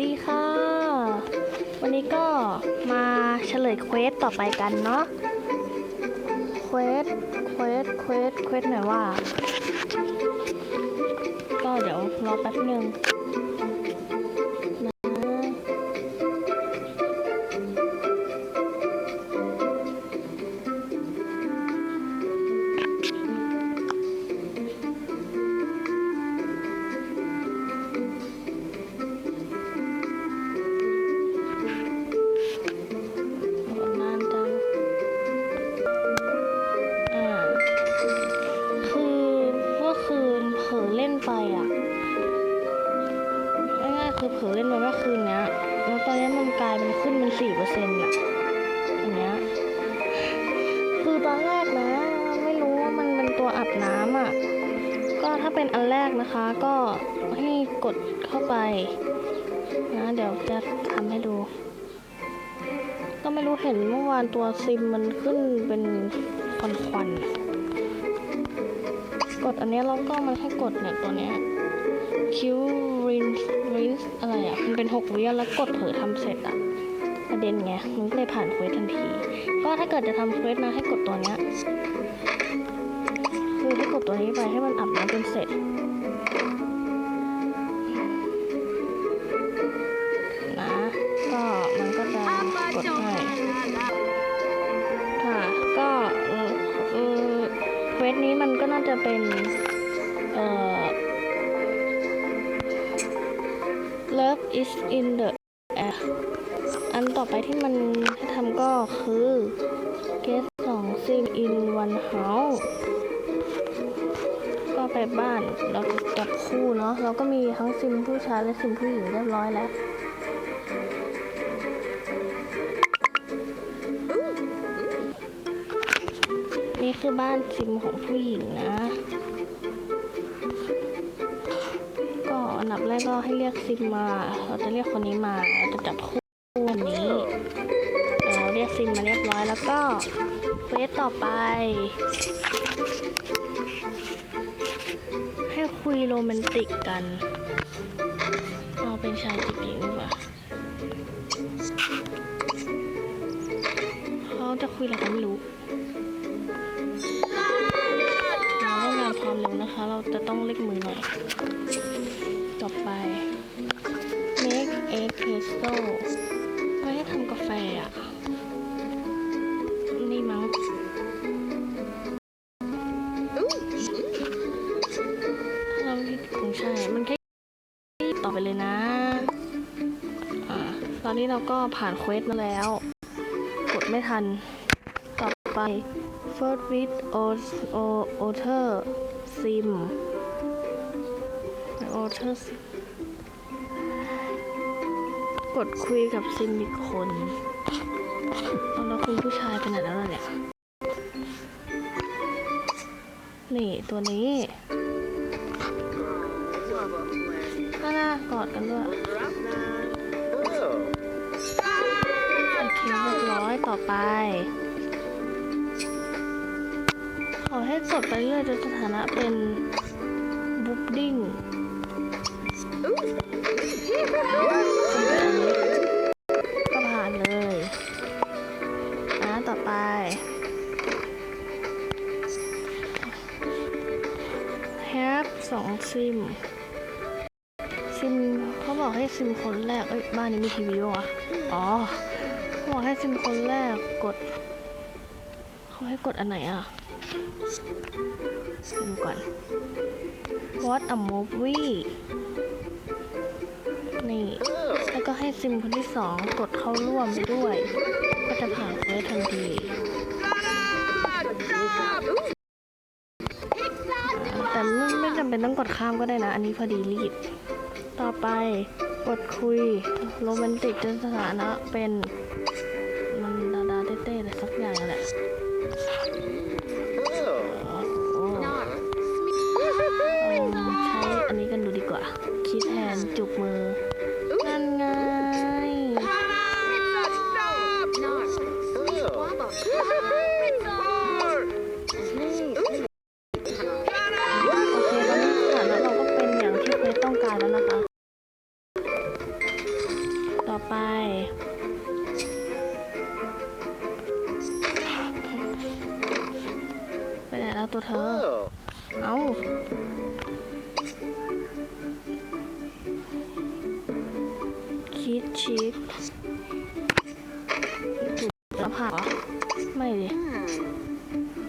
ดีค่ะ วันนี้ก็มาเฉลยเควสต่อไปกันเนาะ เควส เควส เควส เควสหน่อยว่า ก็เดี๋ยวรอแป๊บหนึ่ง สี่เปอร์เซ็นต์อะอย่างเงี้ยคือตอนแรกนะ ไม่รู้ว่ามันเป็นตัวอาบน้ำอะ ก็ถ้าเป็นอันแรกนะคะก็ให้กดเข้าไป นะเดี๋ยวจะทำให้ดู ก็ไม่รู้เห็นเมื่อวานตัวซิมมันขึ้นเป็นควันควันๆกดอันเนี้ยแล้วก็มันให้กดเนี่ยตัวเนี้ยคิวรินรินอะไรอะ มันเป็นหกวิแล้วกดเผลอทำเสร็จอะ ประเด็นไงมันก็เลยผ่านเควสทันที ก็ถ้าเกิดจะทำเควสนะให้กดตัวเนี้ยคือให้กดตัวนี้ไปให้มันอาบน้ำจนเสร็จนะก็มันก็จะกดให้ค่ะก็เออเควสนี้มันก็น่าจะเป็นเอ่อ Love is in the ไปบ้านเราจับคู่เนาะเราก็มีทั้งซิมผู้ชายและซิมผู้หญิงเรียบร้อยแล้วนี่คือบ้านซิมของผู้หญิงนะ ก็อันดับแรกก็ให้เรียกซิมมา เราจะเรียกคนนี้มาเราจะจับคู่วันนี้เราเรียกซิมมาเรียบร้อยแล้วก็เควสต่อไป ให้คุยโรแมนติกกันเอาเป็นชายจิกหญิงดีกว่าเขาจะคุยอะไรกันไม่รู้เราต้องการความเร็วนะคะ เราจะต้องเล็กมือหน่อย ต่อไป make espresso ไเราก็ผ่านเควสมาแล้ว กดไม่ทัน ต่อไป First with o o Otter Sim Otter Sim กดคุยกับซิมอีกคนเอาแล้วคุณผู้ชายไปไหนแล้วล่ะเนี่ย นี่ตัวนี้น่าน่ากอดกันด้วย โอเคเรียบร้อยต่อไป ขอให้กดไปเรื่อยจนสถานะเป็นบุ๊บดิ้งก็ผ่านเลยนะต่อไปแฮปสองซิม ซิมเขาบอกให้ซิมคนแรก เอ้ย บ้านนี้มีทีวีวะอ๋อ บอกให้ซิมคนแรกกด เขาให้กดอันไหนอะดูก่อน What a movie นี่ แล้วก็ให้ซิมคนที่สองกดเข้าร่วมด้วย ก็จะผ่านเควสทันทีแต่ไม่ไม่จำเป็นต้องกดข้ามก็ได้นะ อันนี้พอดีรีบ ต่อไปกดคุย โรแมนติกจนสถานะเป็น ไปไปไหนแล้วตัวเธอ Oh. เอ้าคิดชิคถูกแล้วผักเหรอไม่ดิ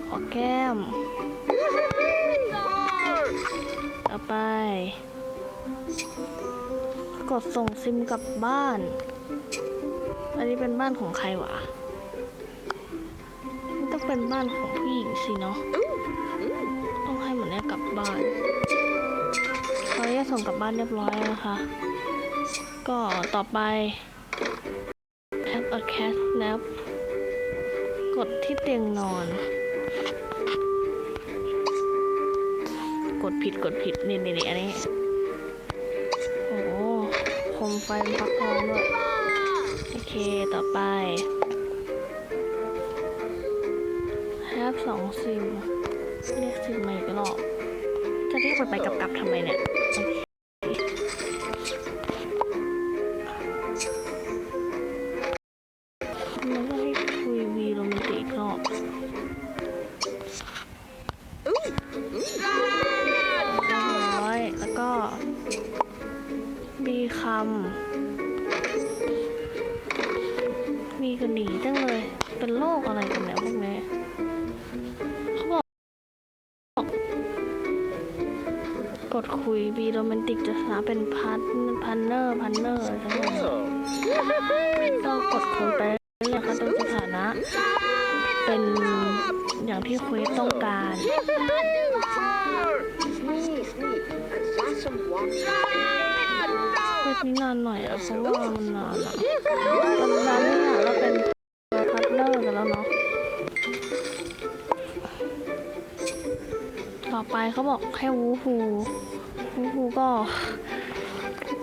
ขอแก้มต่อไป กดส่งซิมกลับบ้าน อันนี้เป็นบ้านของใครวะมันต้องเป็นบ้านของผู้หญิงสิเนาะ ต้องให้เหมดเนี่ยกลับบ้านเขาจะส่งกลับบ้านเรียบร้อยแล้วนะคะ ก็ต่อไป Have a cat nap กดที่เตียงนอน กดผิดกดผิดนี่นี่นี่อันนี้ โอ้โหโคมไฟเป็นฟักทองด้วย เคต่อไป Have สองซิมเรียกซิมมาอีกรอบ จะเรียกมันไปกลับทำไมเนี่ย อะไรกันเนี่ยพวกนี้เขาบอกกดคุยบีโรแมนติกจะสาเป็นพันพันเนอร์พันเนอร์ทั้งหมก็กดคุยไปเรื่อยๆค่ะจนสถานะ เป็นอย่างที่ควสต้องการเควสนี้นานหน่อยอะเพราะว่ามันนานอะตอนนั้นเนี่ยเราเป็น แล้วเนาะ ต่อไปเขาบอกให้วูฮูวูฮูก็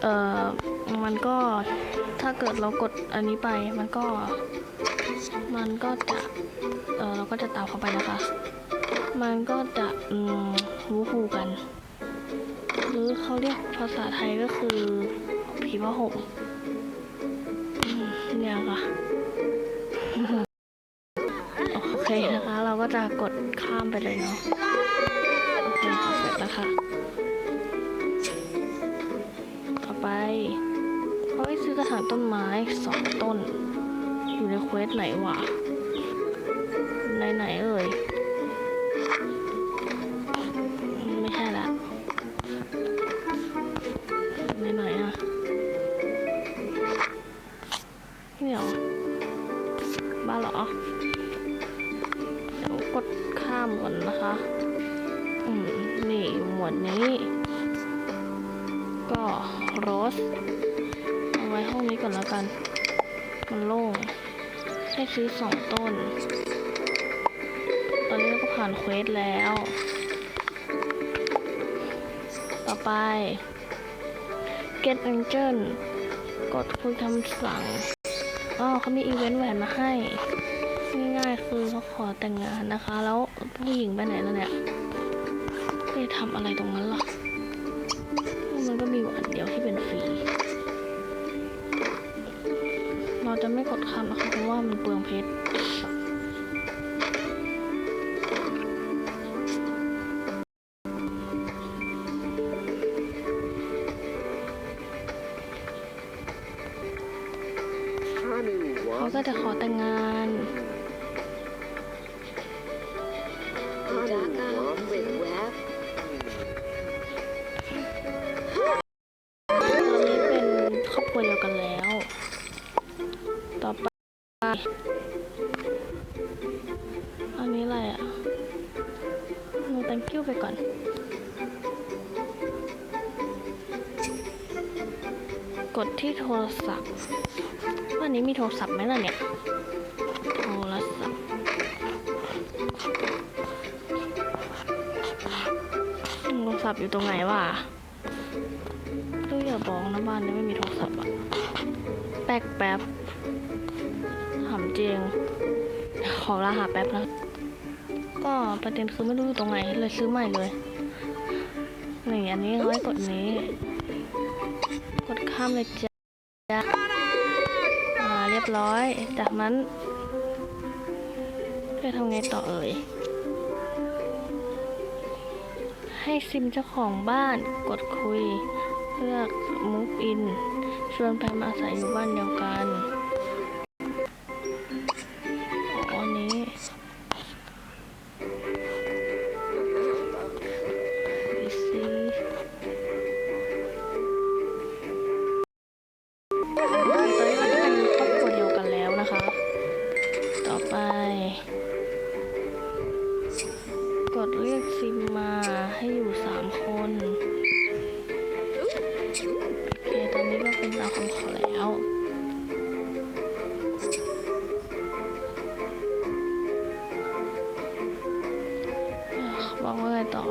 เอ่อ มันก็ ถ้าเกิดเรากดอันนี้ไป มันก็ มันก็จะ เออเราก็จะตามเขาไปนะคะ มันก็จะ อืมวูฮูกัน หรือเขาเรียกภาษาไทยก็คือผีผ้าห่มเนี่ยค่ะากดข้ามไปเลยเนาะโอเคเสร็จแล้วค่ะ ต่อไปเขาให้ซื้อกระถางต้นไม้สองต้น อยู่ในเควสไหนวะไหนไหนเอ่ย นี่หมวดนี้ ก็โรสเอาไว้ห้องนี้ก่อนแล้วกัน มันโล่งให้ซื้อสองต้น ตอนนี้เราก็ผ่านเควสแล้ว ต่อไป get angel กดคุยคำสั่งอ๋อเขามีอีเวนต์แหวนมาให้ ง่ายๆคือเขาขอแต่งงานนะคะ แล้วผู้หญิงไปไหนแล้วเนี่ย ไปทำอะไรตรงนั้นล่ะมันก็มีอยู่อันเดียวที่เป็นฟรี เราจะไม่กดข้ามนะคะเพราะว่ามันเปลืองเพชรเขาก็จะขอแต่งงาน อันนี้อะไรอะ no thank you ไปก่อนกดที่โทรศัพท์วันนี้มีโทรศัพท์ไหมล่ะเนี่ย โทรศัพท์ โทรศัพท์อยู่ตรงไหนวะก็อย่าบอกนะบ้านนี้ไม่มีโทรศัพท์อะแป๊กแป๊บ ถามจริง ขอรหัสแป๊บนะ ก็ประเด็นคือไม่รู้อยู่ตรงไหนเลยซื้อใหม่เลยนี่อันนี้เอาไว้กดนี้ กดข้ามเลยจ้ะร้อย จากนั้นจะทำไงต่อเอ่ย ให้ซิมเจ้าของบ้านกดคุย เลือก move in ชวนแพมอาศัยอยู่บ้านเดียวกัน ตอนนี้เราเป็นครอบครัวเดียวกันแล้วนะคะ ต่อไป กดเรียกซิมมาให้อยู่สามคนโอเคตอนนี้ก็เป็นตามคำขอแล้วบอกว่าไงต่อ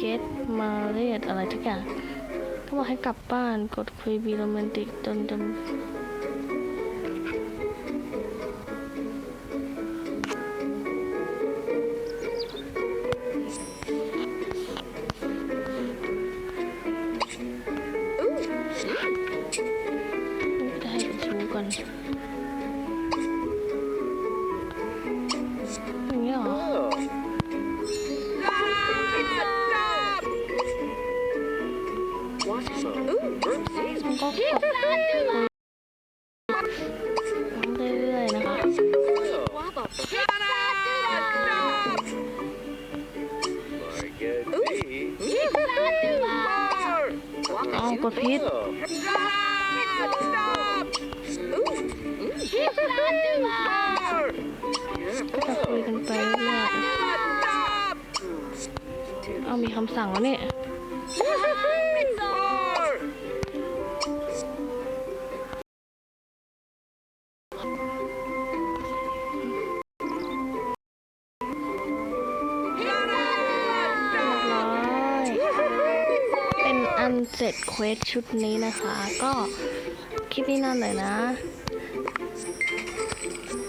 get มาเรียดอะไรทุกอย่าง็บอกให้กลับบ้านกดคุยบีโรแมนติกจนจนจะให้ไปชูกันอย่ เอากดพิษก็คุยกันไปเรื่อยๆเอามีคำสั่งแล้วเนี่ย อันเสร็จเควสชุดนี้นะคะ ก็คลิปนี้นั่นเลยนะ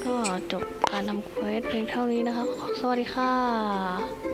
ก็จบการทำเควสเพียงเท่านี้นะคะ สวัสดีค่ะ